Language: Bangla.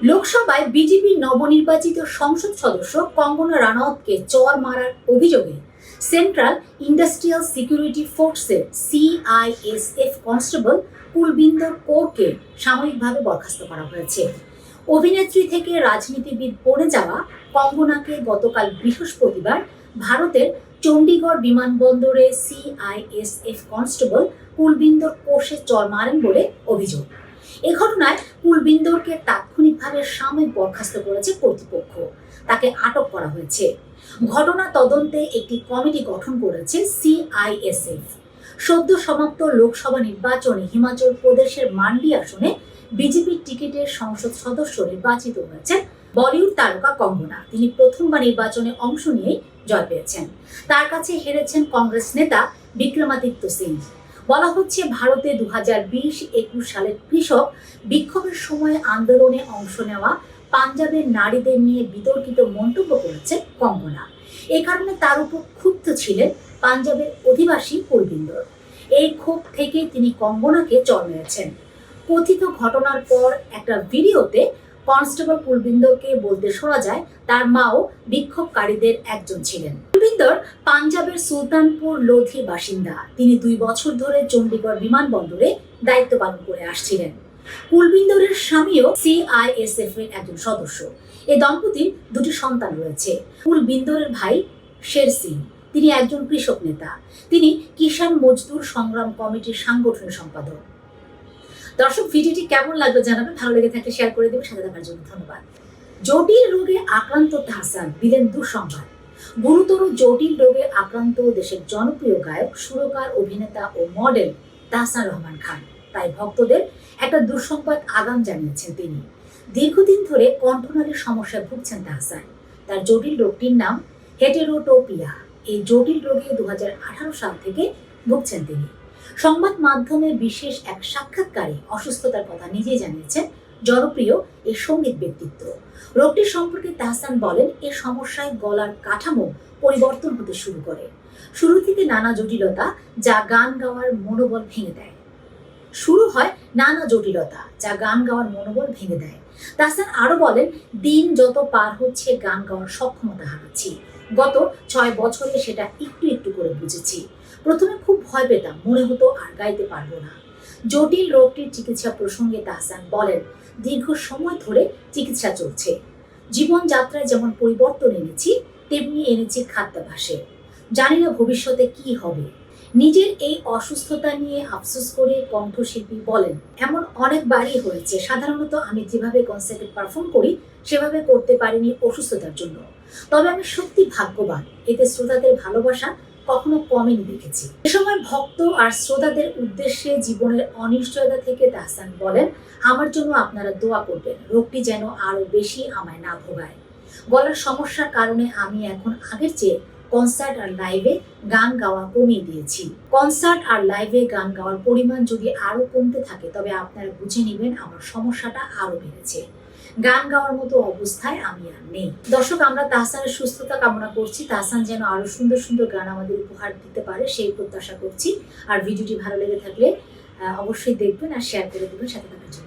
লোকসভায় বিজেপির নবনির্বাচিত সংসদ সদস্য কঙ্গনা রানাওয়াতকে চর মারার অভিযোগে সেন্ট্রাল ইন্ডাস্ট্রিয়াল সিকিউরিটি ফোর্সের সিআইএসএফ কনস্টেবল কুলবিন্দর কৌরকে সাময়িকভাবে বরখাস্ত করা হয়েছে। অভিনেত্রী থেকে রাজনীতিবিদ পড়ে যাওয়া কঙ্গনাকে গতকাল বৃহস্পতিবার ভারতের চণ্ডীগড় বিমানবন্দরে সিআইএসএফ কনস্টেবল কুলবিন্দর কোষে চর মারেন বলে অভিযোগ। এ ঘটনায় কুলবিন্দরকে তাৎক্ষণিকভাবে সাময়িক বরখাস্ত করেছে কর্তৃপক্ষ। তাকে আটক করা হয়েছে। ঘটনা তদন্তে একটি কমিটি গঠন করেছে সিআইএসএফ। সদ্য সমাপ্ত লোকসভা নির্বাচনে হিমাচল প্রদেশের মান্ডি আসনে বিজেপির টিকিটের সংসদ সদস্য নির্বাচিত হয়েছেন বলিউড তারকা কঙ্গনা। তিনি প্রথমবার নির্বাচনে অংশ নিয়ে জয় পেয়েছেন। তার কাছে হেরেছেন কংগ্রেস নেতা বিক্রমাদিত্য সিং। বলা হচ্ছে ভারতে দু হাজার বিশ একুশ সালের কৃষক বিক্ষোভের সময় আন্দোলনে অংশ নেওয়া পাঞ্জাবের নারীদের নিয়ে বিতর্কিত মন্তব্য করেছে কঙ্গনা। এই কারণে তার উপর ক্ষুব্ধ ছিলেন পাঞ্জাবের অধিবাসী পূর্বিন্দর এই ক্ষোভ থেকে তিনি কঙ্গনাকে চর মেরেছেন। কথিত ঘটনার পর একটা ভিডিওতে কনস্টেবল কুলবিন্দরকে বলতে শোনা যায়, তার মাও বিক্ষোভকারীদের একজন ছিলেন। কুলবিন্দর পাঞ্জাবের সুলতানপুর লোধির বাসিন্দা। তিনি দুই বছর ধরে চণ্ডীগড় বিমানবন্দরে দায়িত্ব পালন করে আসছিলেন। কুলবিন্দরের স্বামীও সিআইএসএফ এর একজন সদস্য। এই দম্পতির দুটি সন্তান রয়েছে। কুলবিন্দরের ভাই শের সিং তিনি একজন কৃষক নেতা। তিনি কিষাণ মজদুর সংগ্রাম কমিটির সাংগঠনিক সম্পাদক। দর্শক, ভিডিওটি কেমন লাগল জানাবেন, ভালো লেগে থাকলে শেয়ার করে দেবেন, সাথে থাকার জন্য ধন্যবাদ। জটিল রোগে আক্রান্ত তাহসান দিলেন দুঃসংবাদ। গুরুতর জটিল রোগে আক্রান্ত দেশের জনপ্রিয় গায়ক, সুরকার, অভিনেতা ও মডেল তাহসান রহমান খান। তাই ভক্তদের একটা দুঃসংবাদ আগাম জানিয়েছেন তিনি। দীর্ঘদিন ধরে কণ্ঠনালীর সমস্যায় ভুগছেন তাহসান। তার জটিল রোগটির নাম হেটেরোটোপিয়া এই জটিল রোগে দু হাজার আঠারো সাল থেকে ভুগছেন তিনি। সংবাদ মাধ্যমে বিশেষ এক সাক্ষাৎকারে অসুস্থতার কথা নিজেই জানিয়েছেন জনপ্রিয় এই সংগীত ব্যক্তিত্ব। রোগটির সম্পর্কে তাহসান বলেন, এ সমস্যায় গলার কাঠামো পরিবর্তন হতে শুরু করে। শুরু থেকে নানা জটিলতা যা গান গাওয়ার মনোবল ভেঙে দেয়। শুরু হয় নানা জটিলতা যা গান গাওয়ার মনোবল ভেঙে দেয়। তাহসান আরও বলেন, দিন যত পার হচ্ছে গান গাওয়ার সক্ষমতা হারাচ্ছি। গত ছয় বছরে সেটা একটু একটু করে বুঝেছি। প্রথমে খুব ভয় পেতাম, মনে হতো আর গাইতে পারব না। জটিল রোগটির চিকিৎসা প্রসঙ্গে তাহসান বলেন, দীর্ঘ সময় ধরে চিকিৎসা চলছে। জীবনযাত্রায় যেমন পরিবর্তন এনেছি, তেমনি এনেছি খাদ্যাভ্যাসে। জানি না ভবিষ্যতে কি হবে। নিজের এই অসুস্থতা নিয়ে আফসোস করে কণ্ঠশিল্পী বলেন, এমন অনেকবারই হয়েছে। সাধারণত আমি যেভাবে কনসার্টে পারফর্ম করি, সেভাবে করতে পারিনি অসুস্থতার জন্য। তবে আমি সত্যি ভাগ্যবান। এতে শ্রোতাদের ভালোবাসা কখনো কমেনি দেখেছি। এ সময় ভক্ত আর শ্রোতাদের উদ্দেশ্যে জীবনের অনিশ্চয়তা থেকে তাহসান বলেন, আমার জন্য আপনারা দোয়া করবেন, রোগটি যেন আরও বেশি আমায় না ভোগায়। গলার সমস্যার কারণে আমি এখন আগের চেয়ে কনসার্ট আর লাইভে গান গাওয়া কমিয়ে দিয়েছি। কনসার্ট আর লাইভে গান গাওয়ার পরিমাণ যদি আরও কমতে থাকে, তবে আপনারা বুঝে নেবেন আমার সমস্যাটা আরও বেড়েছে। গান গাওয়ার মতো অবস্থায় আমি আর নেই। দর্শক, আমরা তাহসানের সুস্থতা কামনা করছি। তাহসান যেন আরও সুন্দর সুন্দর গান আমাদের উপহার দিতে পারে, সেই প্রত্যাশা করছি। আর ভিডিওটি ভালো লেগে থাকলে অবশ্যই দেখবেন আর শেয়ার করে দেবেন, সাথে থাকার জন্য।